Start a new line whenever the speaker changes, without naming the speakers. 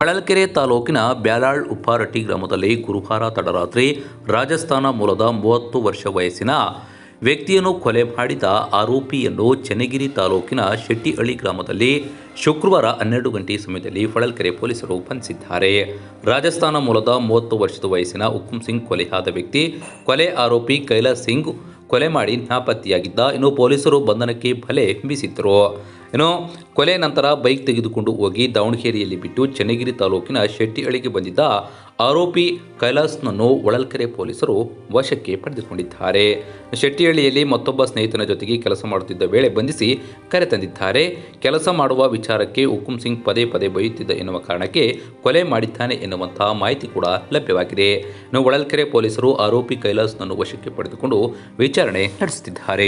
ಹೊಳಲ್ಕೆರೆ ತಾಲೂಕಿನ ಬ್ಯಾಲಾಳ್ ಉಪ್ಪಾರಟ್ಟಿ ಗ್ರಾಮದಲ್ಲಿ ಗುರುವಾರ ತಡರಾತ್ರಿ ರಾಜಸ್ಥಾನ ಮೂಲದ ಮೂವತ್ತು ವರ್ಷ ವಯಸ್ಸಿನ ವ್ಯಕ್ತಿಯನ್ನು ಕೊಲೆ ಮಾಡಿದ ಆರೋಪಿಯನ್ನು ಚನ್ನಗಿರಿ ತಾಲೂಕಿನ ಶೆಟ್ಟಿಹಳ್ಳಿ ಗ್ರಾಮದಲ್ಲಿ ಶುಕ್ರವಾರ ಹನ್ನೆರಡು ಗಂಟೆ ಸಮಯದಲ್ಲಿ ಹೊಳಲ್ಕೆರೆ ಪೊಲೀಸರು ಬಂಧಿಸಿದ್ದಾರೆ. ರಾಜಸ್ಥಾನ ಮೂಲದ ಮೂವತ್ತು ವರ್ಷದ ವಯಸ್ಸಿನ ಹುಕುಂ ಸಿಂಗ್ ಕೊಲೆಯಾದ ವ್ಯಕ್ತಿ, ಕೊಲೆ ಆರೋಪಿ ಕೈಲಾಸ್ ಸಿಂಗ್ ಕೊಲೆ ಮಾಡಿ ನಾಪತ್ತೆಯಾಗಿದ್ದ ಇನ್ನು ಪೊಲೀಸರು ಬಂಧನಕ್ಕೆ ಬಲೆ ಬೀಸಿದ್ದರು. ಇನ್ನು ಕೊಲೆ ನಂತರ ಬೈಕ್ ತೆಗೆದುಕೊಂಡು ಹೋಗಿ ದಾವಣಗೆರೆಯಲ್ಲಿ ಬಿಟ್ಟು ಚನ್ನಗಿರಿ ತಾಲೂಕಿನ ಶೆಟ್ಟಿಹಳ್ಳಿಗೆ ಬಂದಿದ್ದ ಆರೋಪಿ ಕೈಲಾಸ್ನನ್ನು ಒಳಲ್ಕೆರೆ ಪೊಲೀಸರು ವಶಕ್ಕೆ ಪಡೆದುಕೊಂಡಿದ್ದಾರೆ. ಶೆಟ್ಟಿಹಳ್ಳಿಯಲ್ಲಿ ಮತ್ತೊಬ್ಬ ಸ್ನೇಹಿತನ ಜೊತೆಗೆ ಕೆಲಸ ಮಾಡುತ್ತಿದ್ದ ವೇಳೆ ಬಂಧಿಸಿ ಕರೆ ತಂದಿದ್ದಾರೆ. ಕೆಲಸ ಮಾಡುವ ವಿಚಾರಕ್ಕೆ ಹುಕುಂ ಸಿಂಗ್ ಪದೇ ಪದೇ ಬೈಯುತ್ತಿದ್ದ ಎನ್ನುವ ಕಾರಣಕ್ಕೆ ಕೊಲೆ ಮಾಡಿದ್ದಾನೆ ಎನ್ನುವಂತಹ ಮಾಹಿತಿ ಕೂಡ ಲಭ್ಯವಾಗಿದೆ. ಇನ್ನು ವಳಲ್ಕೆರೆ ಪೊಲೀಸರು ಆರೋಪಿ ಕೈಲಾಸ್ನನ್ನು ವಶಕ್ಕೆ ಪಡೆದುಕೊಂಡು ವಿಚಾರಣೆ ನಡೆಸುತ್ತಿದ್ದಾರೆ.